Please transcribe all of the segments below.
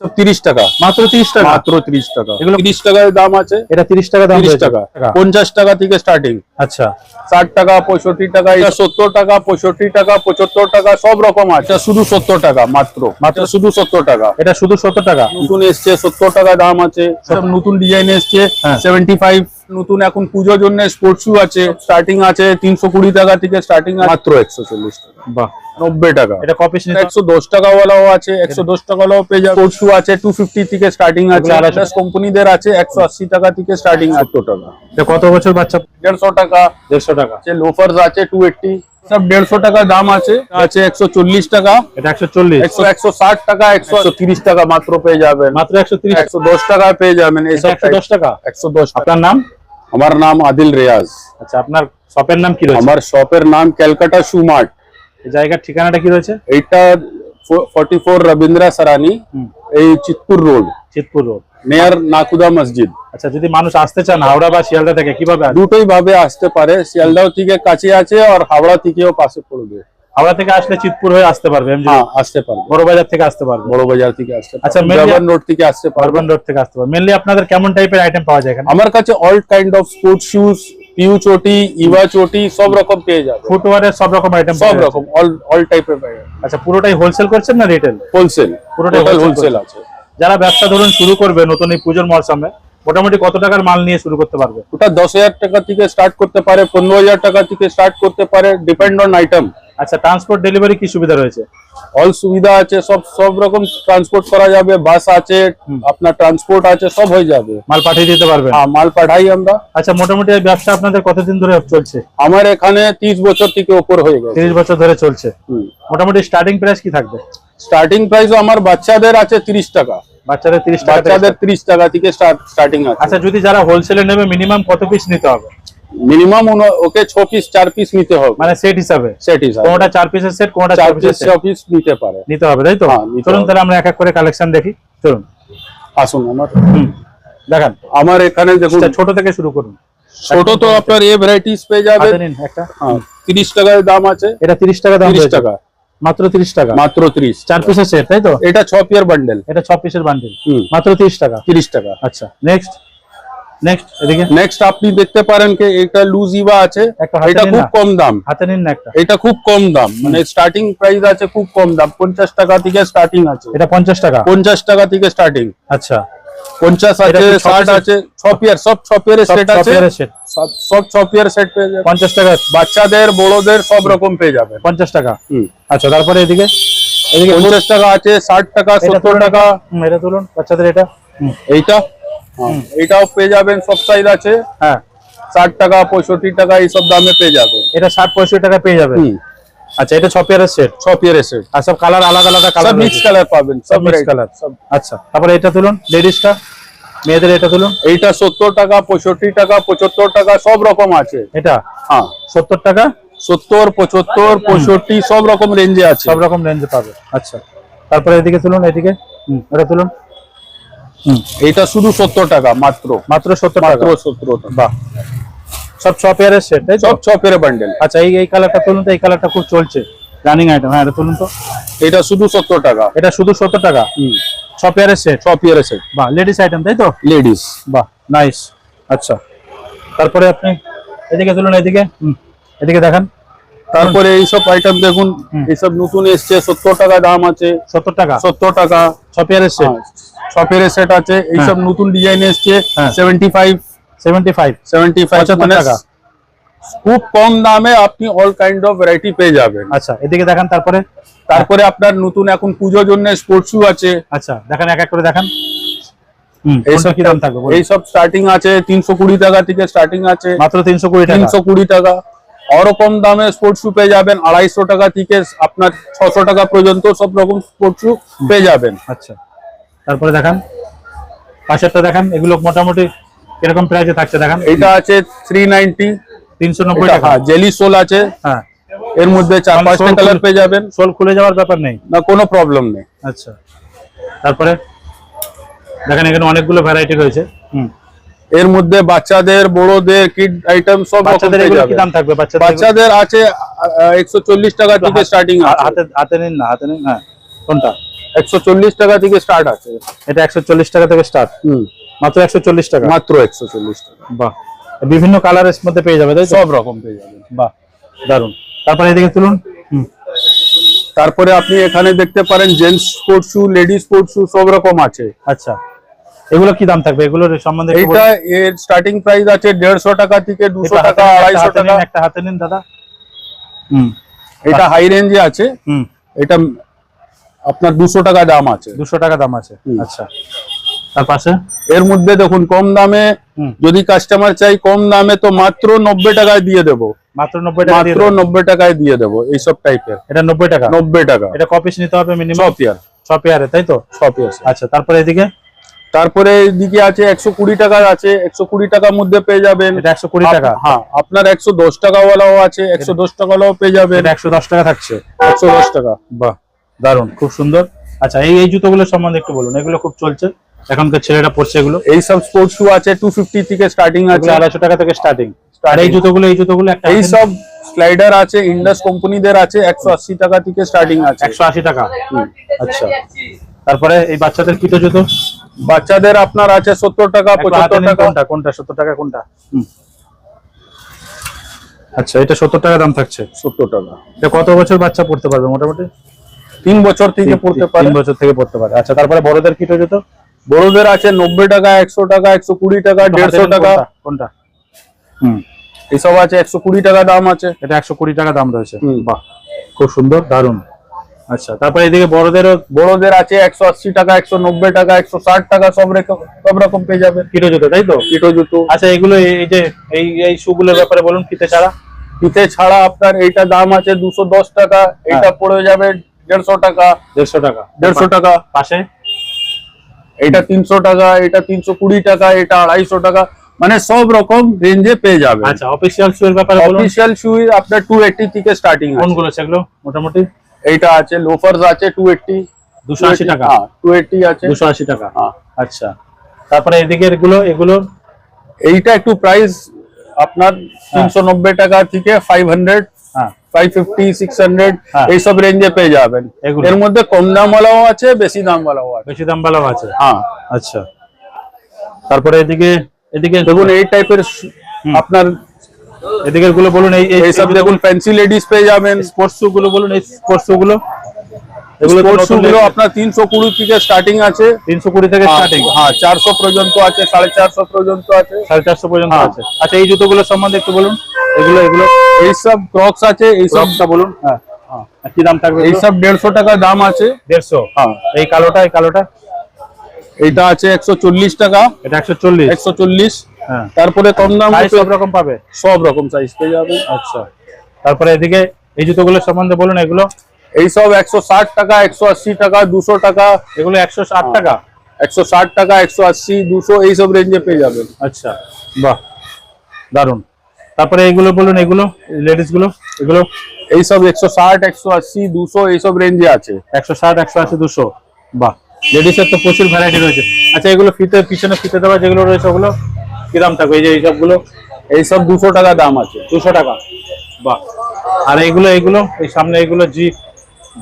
তিরিশ টাকা। মাত্র তিরিশ টাকা? মাত্র তিরিশ টাকা। এগুলো- তিরিশ টাকার দাম আছে? এটা তিরিশ টাকা দাম তিরিশ টাকা। পঞ্চাশ টাকা থেকে স্টার্টিং আচ্ছা। ষাট টাকা পঁয়ষট্টি টাকা এটা সত্তর টাকা পঁয়ষট্টি টাকা পঁচাত্তর টাকা সব রকম আছে। এটা শুধু সত্তর টাকা মাত্র। মাত্র শুধু সত্তর টাকা। এটা শুধু সত্তর টাকা। নতুন এসছে সত্তর টাকা দাম আছে। সব নতুন ডিজাইন এসছে হ্যাঁ। সেভেন্টি ফাইভ নতুন এখন পুজোর জন্য স্পোর্টস শু আছে স্টার্টিং আছে তিনশো কুড়ি টাকা থেকে স্টার্টিং মাত্র একশো চল্লিশ টাকা। বাহ। নব্বই টাকা। এটা কপিস একশো দশ টাকা ওয়ালাও আছে একশো দশ টাকা ওয়ালাও পেয়ে যাবে। স্পোর্টস শু আছে টু ফিফটি থেকে স্টার্টিং আছে। আড়াইশো। কোম্পানিদের আছে একশো আশি টাকা থেকে স্টার্টিং আটশো টাকা। এটা কত বছর বাচ্চা? দেড়শো টাকা। দেড়শো টাকা। লোফার্স আছে টু এইটটি সব দেড়শো টাকা দাম আছে। আছে একশো চল্লিশ টাকা। এটা একশো চল্লিশ। একশো একশো ষাট টাকা একশো তিরিশ টাকা মাত্র পেয়ে যাবেন। মাত্র একশো তিরিশ একশো দশ টাকায় পেয়ে যাবেন এইসব একশো দশ টাকা? একশো দশ টাকা। আপনার নাম? আমার নাম আদিল রেয়াজ। আচ্ছা আপনার শপের নাম কি রয়েছে? আমার শপের নাম ক্যালকাটা শু মার্ট জায়গার ঠিকানাটা কি রয়েছে? এইটা ফর্টি ফোর রবীন্দ্রা সারানি এই Chittur road. Chitpur road. Near Nakhoda মসজিদ। আচ্ছা যদি মানুষ আসতে চান হাওড়া বা শিয়ালদা থেকে কীভাবে আসবে দুটোই ভাবে আসতে পারে। শিয়ালদাও থেকে কাছে আছে আর হাওড়া থেকেও পাশে পড়বে। হাওড়া থেকে আসলে চিতপুর হয়ে আসতে পারবে এমজি হ্যাঁ আসতে পারবে। বড় বাজার থেকে আসতে পারবে। বড় বাজার থেকে আসতে আচ্ছা, পারবে mainly- জাবান রোড থেকে আসতে পারবে। আরবান রোড থেকে আসতে পারবে। মেনলি আপনাদের কেমন টাইপের আইটেম পাওয়া যায় এখানে? আমার কাছে all kind of sports shoes PU চটি ইভা চটি সব রকম পেয়ে যাবে। ফুটওয়ারের সব রকম আইটেম সব রকম অল অল টাইপের পেয়ে যাবে। আচ্ছা পুরোটাই হোলসেল করছেন না রিটেল হোলসেল পুরোটাই টোটাল wholesale হোলসেল আছে। যারা ব্যবসা ধরুন শুরু করবে নতুন এই পুজোর মরশুমে মোটামুটি কত টাকার মাল নিয়ে শুরু করতে পারবে? ওটা দশ হাজার টাকা থেকে স্টার্ট করতে পারে পনেরো হাজার টাকা থেকে স্টার্ট করতে পারে ডিপেন্ড অন আইটেম আচ্ছা ট্রান্সপোর্ট ডেলিভারি কি সুবিধা রয়েছে? অল সুবিধা আছে সব সব রকম ট্রান্সপোর্ট করা যাবে বাস আছে আপনার ট্রান্সপোর্ট আছে সব হয়ে যাবে। মাল পাঠিয়ে দিতে পারবে হ্যাঁ মাল পাঠাই আমরা। আচ্ছা মোটামুটি এই ব্যবসা আপনাদের কতদিন ধরে চলছে? আমার এখানে তিরিশ বছর থেকে উপর হয়ে গেছে। তিরিশ বছর ধরে চলছে। মোটামুটি স্টার্টিং প্রাইস কি থাকবে? স্টার্টিং প্রাইস আমার বাচ্চাদের আছে তিরিশ টাকা। বাচ্চাদের তিরিশ টাকা থেকে বাচ্চাদের তিরিশ টাকা থেকে স্টার্টিং আছে। আচ্ছা যদি যারা হোলসেলে নেবে মিনিমাম কত পিস নিতে হবে? মিনিমাম ওকে ছ পিস চার পিস নিতে হবে। মানে সেট হিসাবে? সেট হিসাবে। কোনটা চার পিসের সেট কোনটা চার চার পিসের পিস সেট ছ পিস নিতে পারে। নিতে হবে তাই তো? হ্যাঁ, চলুন তাহলে আমরা এক এক করে কালেকশন দেখি। চলুন। আসুন আমার। দেখান। আমার এখানে দেখুন। আচ্ছা, ছোট থেকে শুরু করুন। ছোট তো আপনার এ ভ্যারাইটিস পেয়ে যাবে একটা। হ্যাঁ তিরিশ টাকার দাম আছে। এটা তিরিশ টাকা দাম তিরিশ রয়েছে। টাকা। মাত্র তিরিশ টাকা। মাত্র তিরিশ। চার পিসের সেট তাই তো? এটা ছ পিয়ার বান্ডেল এটা ছ পিসের বান্ডিল মাত্র তিরিশ টাকা। তিরিশ টাকা। আচ্ছা নেক্সট নেক্সট এদিকে। নেক্সট আপনি দেখতে পারেন কি এটা লুজ ইভা আছে। এটা খুব কম দাম। হাতে নিন না একটা। এটা খুব কম দাম। মানে স্টার্টিং প্রাইস আছে খুব কম দাম। পঞ্চাশ টাকা থেকে স্টার্টিং আছে। এটা পঞ্চাশ টাকা। পঞ্চাশ টাকা থেকে স্টার্টিং আচ্ছা। পঞ্চাশ এটা আছে কি ছ ষাট piece-এর? আছে। ছ পিয়ার সব ছ পিয়ারের সেট ছ আছে। পেয়ারের সেট সব সব ছ সেট পেয়ে যাবে। পঞ্চাশ টাকা বাচ্চাদের বড়দের সব রকম পেয়ে যাবে। পঞ্চাশ টাকা? আচ্ছা তারপরে এদিকে? এদিকে পঞ্চাশ টাকা আছে ষাট টাকা এটা সত্তর তুলুন। টাকা। এটা তুলুন। বাচ্চাদের এটা? এইটা? হ্যাঁ, এইটাও পেয়ে যাবেন সব সাইজ আছে। হ্যাঁ। ষাট টাকা পঁয়ষট্টি টাকা এইসব দামে পেয়ে যাবে এটা ষাট পঁয়ষট্টি টাকা পেয়ে যাবে? হুম। আচ্ছা এটা ছ পেয়ারের সেট ছ পিয়ারের সেট আর সব কালার আলাদা আলাদা কালার সব মিক্স কালার পাবেন সব মিক্স কালার আচ্ছা তারপরে এটা তুলুন লেডিসটা মেয়েদের এটা তুলুন। এইটা সত্তর টাকা পঁয়ষট্টি টাকা পঁচাত্তর টাকা সব রকম আছে। এটা? হ্যাঁ। সত্তর টাকা? সত্তর পঁচাত্তর পঁয়ষট্টি সব রকম রেঞ্জে আছে। সব রকম রেঞ্জে পাবে। আচ্ছা তারপরে এদিকে তুলুন এদিকে। হুম। এটা তুলুন। হুম এইটা শুধু সত্তর টাকা মাত্র। মাত্র সত্তর টাকা? মাত্র সত্তর টাকা। বাহ। সব ছ পেয়ারের সেট তাই সব ছ বান্ডেল আচ্ছা এই এই কালারটা তুলুন তো এই কালারটা খুব চলছে। রানিং আইটেম হ্যাঁ এটা তুলুন তো। এটা শুধু সত্তর টাকা। এটা শুধু সত্তর টাকা? হুম। ছ পেয়ারের সেট ছ সেট বাহ লেডিস আইটেম তাই তো? লেডিস বাহ নাইস আচ্ছা তারপরে আপনি এদিকে তুলুন এদিকে। হুম এদিকে দেখান। তারপরে এইসব আইটেম দেখুন এইসব নতুন এসছে সত্তর টাকা দাম আছে। সত্তর টাকা? সত্তর টাকা। ছ পেয়ারের সেট হ্যাঁ, ছ সেট আছে এইসব নতুন ডিজাইন এসছে হ্যাঁ। Seventy five seventy five seventy five পঁচাত্তর টাকা। খুব কম দামে আপনি অল কাইন্ড অফ ভ্যারাইটি পেয়ে যাবেন। আচ্ছা এদিকে দেখান তারপরে? তারপরে আপনার নতুন এখন পুজোর জন্য স্পোর্টস শু আছে। আচ্ছা দেখান এক এক করে দেখান। এইসব কি দাম থাকবে? এইসব স্টার্টিং আছে তিনশো কুড়ি টাকা থেকে স্টার্টিং আছে। মাত্র তিনশো কুড়ি টাকা। তিনশো কুড়ি টাকা। ওরকম দামে স্পোর্টস শু পেয়ে যাবেন আড়াইশো টাকা থেকে আপনার ছশো টাকা পর্যন্ত সব রকম স্পোর্টস শু পেয়ে যাবেন। আচ্ছা তারপরে দেখান। পাশেরটা দেখান এগুলো মোটামুটি কীরকম প্রাইসে থাকছে দেখান। এইটা আছে থ্রি নাইনটি তিনশো নব্বই টাকা। জেলি সোল আছে। হ্যাঁ। এর মধ্যে চার পাঁচটা কালার পেয়ে যাবেন। সোল খুলে যাওয়ার ব্যাপার নেই। না কোনো প্রবলেম নেই। আচ্ছা। তারপরে দেখেন এখানে অনেকগুলো ভ্যারাইটি রয়েছে। হুম। এর মধ্যে বাচ্চাদের বড়দের কিড আইটেম সব বাচ্চাদের কি দাম থাকবে বাচ্চাদের? বাচ্চাদের আছে একশো চল্লিশ টাকা থেকে স্টার্টিং আছে। হাতে হাতে নিন না হাতে নিন হ্যাঁ। কোনটা? একশো চল্লিশ টাকা থেকে স্টার্ট আছে। এটা একশো চল্লিশ টাকা থেকে স্টার্ট হুম। মাত্র একশো চল্লিশ টাকা। মাত্র একশো চল্লিশ টাকা। বাহ। বিভিন্ন কালারের মধ্যে পেয়ে যাবে তাই সব রকম পেয়ে যাবেন বাহ দারুণ তারপরে এদিকে তুলুন। হুম। তারপরে আপনি এখানে দেখতে পারেন gents sports shoe ladies sports shoe সব রকম আছে। আচ্ছা। এগুলো কি দাম থাকবে? এগুলোর সম্বন্ধে এটা এর স্টার্টিং প্রাইস আছে দেড়শো টাকা থেকে দুশো এটা টাকা হাতে নিন, আড়াইশো একটা হাতে টাকা। একটা হাতে নিন দাদা। হুম। এটা হাই রেঞ্জে আছে। হুম। এটা আপনার দুশো টাকা দাম আছে। দুশো টাকা দাম আছে। আচ্ছা। তার পাশে? এর মধ্যে দেখুন কম দামে। যদি কাস্টমার চাই কম দামে তো মাত্র নব্বই টাকায় দিয়ে দেবো। মাত্র নব্বই টাকা দিয়ে মাত্র নব্বই টাকায় দিয়ে দেবো এইসব টাইপের এটা নব্বই টাকা? নব্বই টাকা। এটা ক পিস নিতে হবে মিনিমাম ইয়ার ছ পেয়ারে তাই তো? ইয়ার আচ্ছা তারপরে এদিকে তারপরে এদিকে আছে একশো কুড়ি টাকা আছে একশো কুড়ি টাকার মধ্যে পেয়ে যাবেন। একশো কুড়ি টাকা? হ্যাঁ আপনার একশো দশ টাকা ওয়ালাও আছে একশো দশ টাকা ওয়ালাও পেয়ে যাবেন। একশো দশ টাকা থাকছে। একশো দশ টাকা। বাহ দারুণ খুব সুন্দর। আচ্ছা এই এই জুতোগুলোর সম্বন্ধে একটু বলুন এগুলো খুব চলছে? এখনকার ছেলেরা পড়ছে এগুলো। এইসব স্পোর্টস শু আছে টু ফিফটি থেকে স্টার্টিং আছে। এগুলো আড়াইশো টাকা থেকে স্টার্টিং আর এই জুতোগুলো এই জুতোগুলো একটা এই সব স্লাইডার আছে ইন্ডাস কোম্পানিদের আছে একশো আশি টাকা থেকে স্টার্টিং আছে। একশো আশি টাকা। আচ্ছা। তারপরে এই বাচ্চাদের কিটো জুতো? বাচ্চাদের আপনার আছে সত্তর টাকা একটু হাতে পঁচাত্তর নিন টাকা। কোনটা কোনটা সত্তর টাকা কোনটা? হুম। আচ্ছা এটা সত্তর টাকা দাম থাকছে? সত্তর টাকা। এটা কত বছর বাচ্চা পড়তে পারবে মোটামুটি? তিন বছর থেকে পড়তে পারে। তিন বছর থেকে পড়তে পারে। আচ্ছা তারপরে বড়দের কিটো জুতো? বড়দের আছে নব্বই টাকা একশো টাকা একশো কুড়ি টাকা দেড়শো টাকা। কোনটা? হুম। এসব আছে একশো কুড়ি টাকা দাম আছে। এটা একশো কুড়ি টাকা দাম রয়েছে। বাহ খুব সুন্দর দারুণ আচ্ছা তারপরে এদিকে বড়দেরও বড়দের আছে একশো আশি টাকা একশো নব্বই টাকা একশো ষাট টাকা সব রকম সব রকম পেয়ে যাবে। কিটো জুতো তাই তো? কিটো জুতো। আচ্ছা এগুলো এই এই যে এই এই শুগুলোর ব্যাপারে বলুন ফিতে ছাড়া? ফিতে ছাড়া আপনার এইটা দাম আছে দুশো দশ টাকা এটা পড়ে যাবে দেড়শো টাকা। দেড়শো টাকা। দেড়শো টাকা। পাশে? এটা তিনশো টাকা এটা তিনশো কুড়ি টাকা এটা আড়াইশো টাকা মানে সব রকম রেঞ্জে পেয়ে যাবে আচ্ছা অফিসিয়াল শু এর ব্যাপারে বলুন। অফিসিয়াল শু আপনার টু এইটটি থেকে স্টার্টিং আছে। কোনগুলো সেগুলো মোটামুটি? এইটা আছে লোফার্স আছে টু এইটটি দুশো আশি টাকা? টু এইটটি আছে। দুশো আশি টাকা। হ্যাঁ। আচ্ছা। তারপরে এদিকে এগুলো এগুলো? এইটা একটু প্রাইস আপনার তিনশো নব্বই টাকা থেকে ফাইভ হান্ড্রেড হ্যাঁ ফাইভ ফিফটি সিক্স হান্ড্রেড হ্যাঁ। এইসব রেঞ্জে পেয়ে যাবেন। এর মধ্যে কম দামওয়ালাও আছে বেশি দামওয়ালাও আছে। বেশি দাম আছে? হ্যাঁ। আচ্ছা। তারপরে এদিকে এদিকে দেখুন এই টাইপের আপনার এদিকে গুলো বলুন এই এইসব দেখুন ফ্যান্সি লেডিস পেয়ে যাবেন। স্পোর্টস শু গুলো বলুন এই স্পোর্টস শু গুলো। এগুলো স্পোর্টস। আপনার তিনশো কুড়ি থেকে স্টার্টিং আছে। তিনশো কুড়ি থেকে স্টার্টিং হ্যাঁ চারশো পর্যন্ত আছে সাড়ে চারশো পর্যন্ত আছে। সাড়ে চারশো পর্যন্ত হ্যাঁ। আছে। আচ্ছা এই জুতোগুলো সম্বন্ধে একটু বলুন। এগুলো এগুলো এইসব ক্রক্স আছে এইসব সবটা বলুন। হ্যাঁ। হ্যাঁ। আর কি দাম থাকবে এইসব দেড়শো টাকা দাম আছে। দেড়শো? হ্যাঁ। এই কালোটা এই কালোটা? এইটা আছে একশো চল্লিশ টাকা। এটা একশো চল্লিশ? একশো চল্লিশ। হ্যাঁ। তারপরে কম দাম সব রকম পাবে? সব রকম সাইজ পেয়ে যাবেন আচ্ছা। তারপরে এদিকে এই জুতোগুলোর সম্বন্ধে বলুন এগুলো। এইসব একশো ষাট টাকা একশো আশি টাকা দুশো টাকা। এগুলো একশো ষাট টাকা? একশো ষাট টাকা একশো আশি দুশো এইসব রেঞ্জে পেয়ে যাবেন। আচ্ছা। বাহ। দারুণ তারপরে এইগুলো বলুন এগুলো লেডিসগুলো এগুলো? এইসব একশো ষাট একশো আশি দুশো এইসব রেঞ্জে আছে। একশো ষাট একশো আশি দুশো। বাহ লেডিসের তো প্রচুর ভ্যারাইটি রয়েছে। আচ্ছা এগুলো ফিতে পিছনে ফিতে দেওয়া যেগুলো রয়েছে ওগুলো? কি দাম থাকবে? এই যে এইসবগুলো? এইসব দুশো টাকা দাম আছে। দুশো টাকা। বাহ আর এইগুলো এইগুলো? এই সামনে এইগুলো জি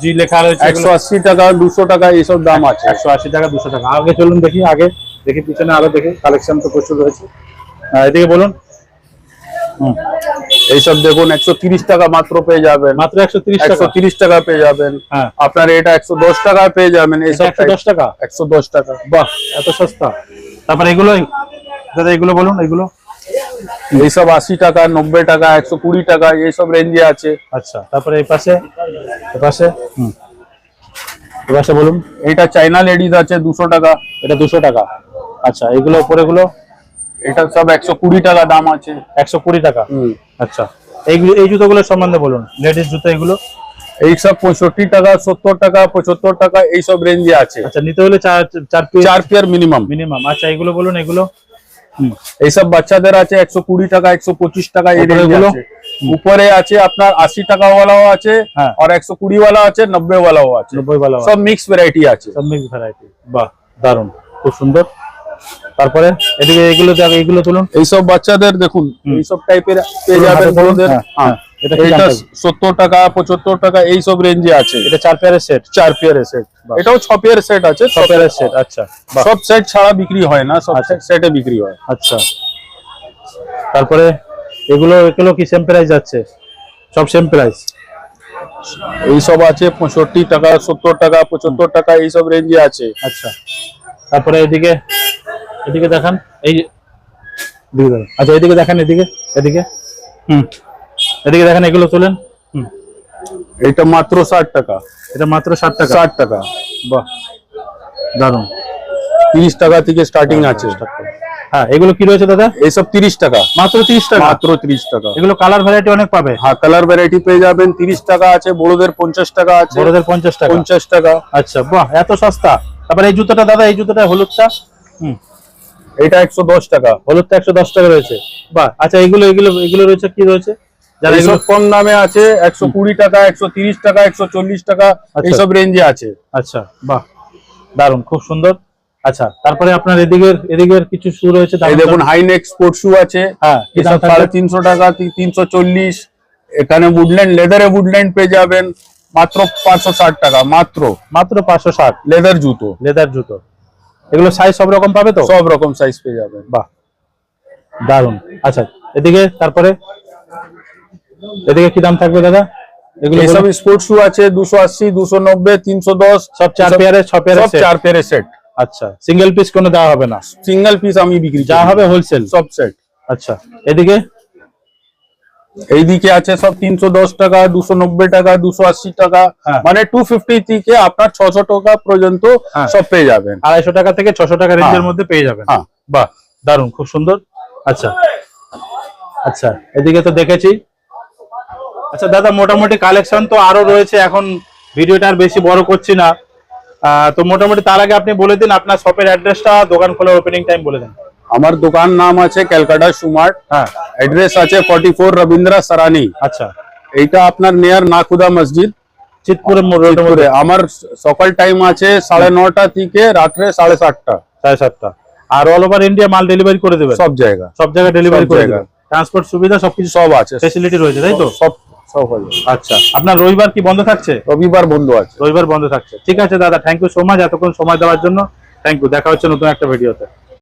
জি লেখা রয়েছে একশো আশি টাকা দুশো টাকা এইসব দাম আছে। একশো আশি টাকা দুশো টাকা। আগে চলুন দেখি আগে দেখি পিছনে আরও দেখি। কালেকশন তো প্রচুর রয়েছে। এদিকে বলুন। এইসব দেখুন একশো তিরিশ টাকা মাত্র পেয়ে যাবেন। মাত্র একশো তিরিশ টাকা। তিরিশ টাকা পেয়ে যাবেন। হ্যাঁ। আপনার এটা একশো দশ টাকা পেয়ে যাবেন এইসব দশ টাকা? একশো দশ টাকা। বাহ এত সস্তা। তারপরে এগুলো দাদা এগুলো বলুন এগুলো? এইসব আশি টাকা নব্বই টাকা একশো কুড়ি টাকা এইসব রেঞ্জে আছে। আচ্ছা তারপরে এই পাশে পাশে? হুম। পাশে বলুন। এটা চাইনা লেডিস আছে দুশো টাকা। এটা দুশো টাকা। আচ্ছা এগুলো উপরে গুলো এটা সব একশো কুড়ি টাকা দাম আছে। একশো কুড়ি টাকা? আচ্ছা। এইগুলো এই জুতোগুলোর সম্বন্ধে বলুন। লেডিস জুতো এগুলো? এইসব পঁয়ষট্টি টাকা সত্তর টাকা পঁচাত্তর টাকা এইসব রেঞ্জে আছে। আচ্ছা নিতে হলে চার চার পেয়ার মিনিমাম মিনিমাম আচ্ছা এগুলো বলুন এগুলো। এইসব বাচ্চাদের আছে একশো কুড়ি টাকা একশো পঁচিশ টাকা এই উপরে আছে আপনার আশি টাকা ওয়ালাও আছে হ্যাঁ। আর একশো কুড়ি ওয়ালা আছে নব্বই ওয়ালাও আছে। নব্বই বেলা সব মিক্স ভ্যারাইটি আছে। সব মিক্স ভ্যারাইটি বাহ দারুণ খুব সুন্দর। তারপরে এদিকে এগুলো দেখ এগুলো তুলুন। এইসব বাচ্চাদের দেখুন এইসব টাইপের পেয়ে যাবেন বড়দের। হ্যাঁ, হ্যাঁ। এটা? সত্তর টাকা পঁচাত্তর টাকা এই সব রেঞ্জে আছে। এটা চার পেয়ারের সেট চার পেয়ারের সেট এটাও ছ সেট আছে। ছ পেয়ারের সেট আচ্ছা সব সেট ছাড়া বিক্রি হয় না সব আচ্ছা। সেটে বিক্রি হয়। আচ্ছা। তারপরে এগুলো এগুলো কি সেম প্রাইস যাচ্ছে? সব সেম প্রাইস এই সব আছে পঁয়ষট্টি টাকা সত্তর টাকা পঁচাত্তর টাকা এই সব রেঞ্জে আছে। আচ্ছা। তারপরে এদিকে এদিকে দেখান এই দেখান। আচ্ছা এদিকে দেখান এদিকে এদিকে। হুম। এদিকে দেখেন এগুলো তোলেন। হুম। এটা মাত্র ষাট টাকা। এটা মাত্র ষাট টাকা? ষাট টাকা। বাহ দারুণ তিরিশ টাকা থেকে স্টার্টিং আছে। হ্যাঁ এগুলো কি রয়েছে দাদা? এইসব তিরিশ টাকা। মাত্র তিরিশ টাকা? মাত্র তিরিশ টাকা। এগুলো কালার ভ্যারাইটি অনেক পাবে? হ্যাঁ কালার ভ্যারাইটি পেয়ে যাবেন। তিরিশ টাকা আছে বড়দের পঞ্চাশ টাকা আছে। বড়দের পঞ্চাশ টাকা? পঞ্চাশ টাকা। আচ্ছা বাহ এত সস্তা। তারপরে এই জুতোটা দাদা এই জুতোটা হলুদটা? হুম। এটা একশো দশ টাকা হলুদটা একশো দশ টাকা রয়েছে। বাহ আচ্ছা এগুলো এগুলো এগুলো রয়েছে কি রয়েছে? যারা এগুলো এইসব কম দামে আছে একশো কুড়ি টাকা একশো তিরিশ টাকা একশো চল্লিশ টাকা আচ্ছা। এইসব রেঞ্জে আছে। আচ্ছা বাহ দারুণ খুব সুন্দর। আচ্ছা তারপরে আপনার এদিকের এদিকের কিছু শু রয়েছে দেখুন হাইনেক স্পোর্ট শু আছে। হ্যাঁ? সাড়ে তিনশো টাকা তিনশো চল্লিশ। এখানে উডল্যান্ড লেদারে উডল্যান্ড পেয়ে যাবেন। মাত্র পাঁচশো ষাট টাকা মাত্র। মাত্র পাঁচশো ষাট। লেদার জুতো। লেদার জুতো। এগুলো সাইজ সব রকম পাবে তো? সব রকম সাইজ পেয়ে যাবেন। বাহ দারুণ আচ্ছা এদিকে তারপরে? এদিকে কি দাম থাকবে দাদা? এগুলো এইসব বলুন। স্পোর্ট শু আছে দুশো আশি দুশো নব্বই তিনশো দশ। সব চার পেয়ারের ছ পেয়ারের সব চার পেয়ারের সেট আচ্ছা সিঙ্গেল পিস কোনো দেওয়া হবে না? সিঙ্গেল পিস আমি বিক্রি যা হবে হোলসেল সব সেট আচ্ছা এদিকে? এইদিকে আছে সব তিনশো দশ টাকা দুশো নব্বই টাকা দুশো আশি টাকা। হ্যাঁ। মানে টু ফিফটি থেকে আপনার ছশো টাকা পর্যন্ত হ্যাঁ। সব পেয়ে যাবেন। আড়াইশো টাকা থেকে ছশো টাকা রেঞ্জের হ্যাঁ। মধ্যে পেয়ে যাবেন। বাহ দারুণ খুব সুন্দর। আচ্ছা। আচ্ছা এদিকে তো দেখেছি। আচ্ছা দাদা মোটামুটি কালেকশন তো আরও রয়েছে। এখন ভিডিওটা আর বেশি বড় করছি না। আহ, তো মোটামুটি তার আগে আপনি বলে দিন আপনার শপের অ্যাড্রেসটা দোকান খোলার ওপেনিং টাইম বলে দিন। আমার দোকান নাম আছে ক্যালকাটা সুমার্ট। হ্যাঁ। অ্যাড্রেস আছে ফর্টি ফোর রবীন্দ্রা সারানি। আচ্ছা। এইটা আপনার নিয়ার নাকুদা মসজিদ। চিতপুরে। আমার সকাল টাইম আছে সাড়ে নটা থেকে রাত্রে সাড়ে সাতটা। সাড়ে সাতটা। আর অল ওভার ইন্ডিয়া মাল ডেলিভারি করে দেবে সব জায়গা। সব জায়গায় ডেলিভারি করে দেবে ট্রান্সপোর্ট সুবিধা সবকিছু সব আছে। ফেসিলিটি রয়েছে তাই তো? সব সব আচ্ছা। আপনার রবিবার কি বন্ধ থাকছে? রবিবার বন্ধ আছে। রবিবার বন্ধ থাকছে। ঠিক আছে দাদা থ্যাংক ইউ সো মাচ এতক্ষণ সময় দেওয়ার জন্য। থ্যাংক ইউ দেখা হচ্ছে নতুন একটা ভিডিওতে